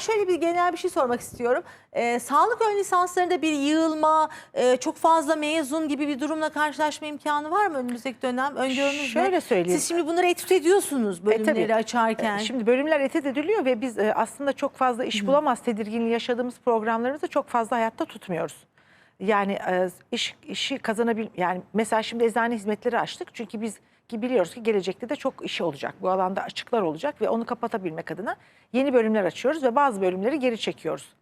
şöyle bir genel bir şey sormak istiyorum. Ee, sağlık ön lisanslarında bir yığılma, e, çok fazla mezun gibi bir durumla karşılaşma imkanı var mı önümüzdeki dönem? Öngörünüz ne? Şöyle söyleyeyim. Siz şimdi bunları etüt ediyorsunuz E, bölümleri tabii. açarken. E, Şimdi bölümler etüt ediliyor ve biz e, aslında çok fazla iş bulamaz tedirginliği yaşadığımız programlarımızı çok fazla hayatta tutmuyoruz. Yani e, iş işi kazanabil yani mesela şimdi eczane hizmetleri açtık çünkü biz ki biliyoruz ki gelecekte de çok işi olacak. Bu alanda açıklar olacak ve onu kapatabilmek adına yeni bölümler açıyoruz ve bazı bölümleri geri çekiyoruz.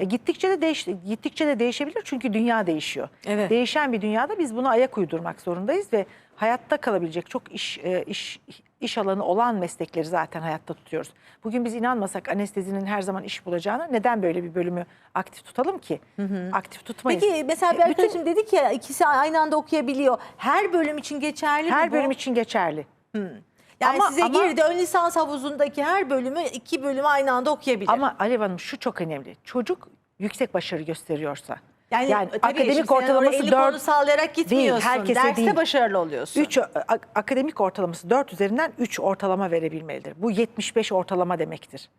E, gittikçe de değiş gittikçe de değişebilir çünkü dünya değişiyor. Evet. Değişen bir dünyada biz buna ayak uydurmak zorundayız ve hayatta kalabilecek çok iş e, iş iş alanı olan meslekleri zaten hayatta tutuyoruz. Bugün biz inanmasak anestezinin her zaman iş bulacağını neden böyle bir bölümü aktif tutalım ki? Aktif tutmayız. Peki mesela bir Bütün- arkadaşım dedi ki ikisi aynı anda okuyabiliyor. Her bölüm için geçerli mi her bölüm için geçerli. Yani Ama- size ama- girdi ön lisans havuzundaki her bölümü iki bölümü aynı anda okuyabilir. Ama Alev Hanım şu çok önemli. Çocuk yüksek başarı gösteriyorsa yani, tabii şimdi akademik ortalaması oraya eli 4 kolu sallayarak gitmiyorsun. herkese Derste değil. başarılı oluyorsun. 3 akademik ortalaması 4 üzerinden 3 ortalama verebilmelidir. Bu 75 ortalama demektir.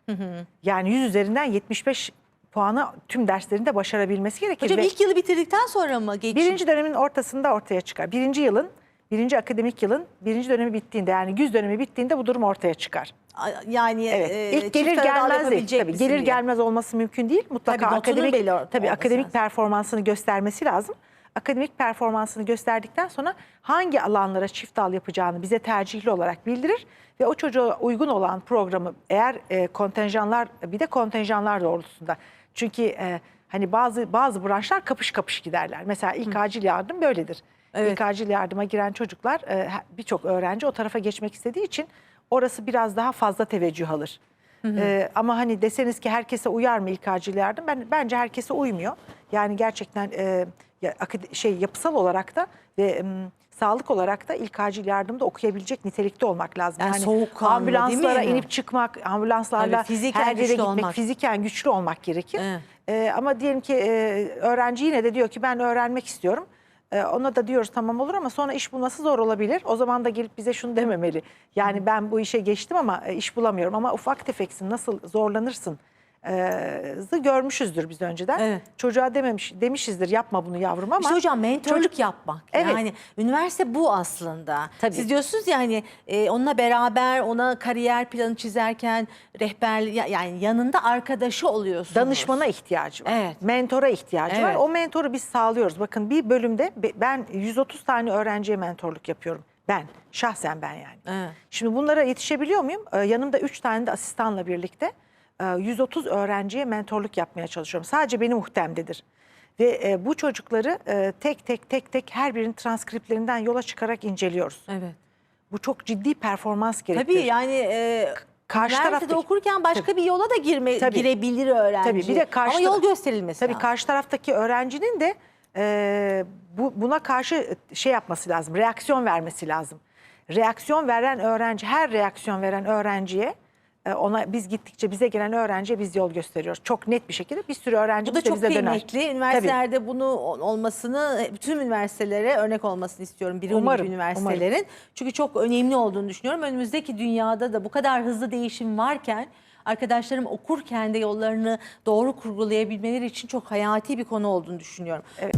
Yani 100 üzerinden 75 puanı tüm derslerinde başarabilmesi gerekir. Hocam Ve ilk yılı bitirdikten sonra mı geçiş? birinci dönemin ortasında ortaya çıkar. Birinci yılın, birinci akademik yılın birinci dönemi bittiğinde yani 100 dönemi bittiğinde bu durum ortaya çıkar. yani Evet. e, İlk gelir gelmez değil. Tabii gelir diye. gelmez olması mümkün değil. Mutlaka Tabii, akademik belli tabii akademik lazım. performansını göstermesi lazım. Akademik performansını gösterdikten sonra hangi alanlara çift dal yapacağını bize tercihli olarak bildirir ve o çocuğa uygun olan programı eğer e, kontenjanlar bir de kontenjanlar doğrultusunda. Çünkü e, hani bazı bazı branşlar kapış kapış giderler. Mesela ilk acil yardım böyledir. Evet. İlk acil yardıma giren çocuklar e, birçok öğrenci o tarafa geçmek istediği için orası biraz daha fazla teveccüh alır. E, ama hani deseniz ki herkese uyar mı ilk acil yardım? Ben bence herkese uymuyor. Yani gerçekten e, ya, şey yapısal olarak da ve em, sağlık olarak da ilk acil yardımda okuyabilecek nitelikte olmak lazım. Yani soğukkanlı, değil ambulanslara mi? inip çıkmak, ambulanslarla fiziken her yere gitmek, olmak. fiziken güçlü olmak gerekir. Evet. Ee, ama diyelim ki e, öğrenci yine de diyor ki ben öğrenmek istiyorum. Ee, ona da diyoruz tamam olur ama sonra iş bulması zor olabilir. O zaman da gelip bize şunu dememeli. Yani ben bu işe geçtim ama e, iş bulamıyorum ama ufak tefeksin nasıl zorlanırsın e, görmüşüzdür biz önceden. Evet. Çocuğa dememiş demişizdir yapma bunu yavrum ama İşte hocam mentorluk çocuk- yapmak. Evet. Yani üniversite bu aslında. Tabii. Siz diyorsunuz ya hani e, onunla beraber ona kariyer planı çizerken rehber yani yanında arkadaşı oluyorsunuz. danışmana ihtiyacı var. Evet. Mentora ihtiyacı var. Evet. O mentoru biz sağlıyoruz. Bakın bir bölümde be- ben 130 tane öğrenciye mentorluk yapıyorum. Ben, şahsen ben yani. Evet. Şimdi bunlara yetişebiliyor muyum? Ee, yanımda 3 tane de asistanla birlikte 130 öğrenciye mentorluk yapmaya çalışıyorum. Sadece benim muhtemdedir. Ve e, bu çocukları e, tek tek tek tek her birinin transkriptlerinden yola çıkarak inceliyoruz. Evet. Bu çok ciddi performans gerektirir. Tabii yani e, Karşı üniversitede taraftaki- okurken başka bir yola da girme Tabii. girebilir öğrenci. Tabii, bir de karşı Ama yol gösterilmesi Tabii lazım. karşı taraftaki öğrencinin de e, bu, buna karşı şey yapması lazım, reaksiyon vermesi lazım. Reaksiyon veren öğrenci, her reaksiyon veren öğrenciye e, ona biz gittikçe bize gelen öğrenciye biz yol gösteriyoruz. Çok net bir şekilde bir sürü öğrenci Bu da bize çok bize döner. kıymetli. Üniversitelerde bunu ol- olmasını, bütün üniversitelere örnek olmasını istiyorum. Bir Umarım, üniversitelerin. Çünkü çok önemli olduğunu düşünüyorum. Önümüzdeki dünyada da bu kadar hızlı değişim varken arkadaşlarım okurken de yollarını doğru kurgulayabilmeleri için çok hayati bir konu olduğunu düşünüyorum. Evet.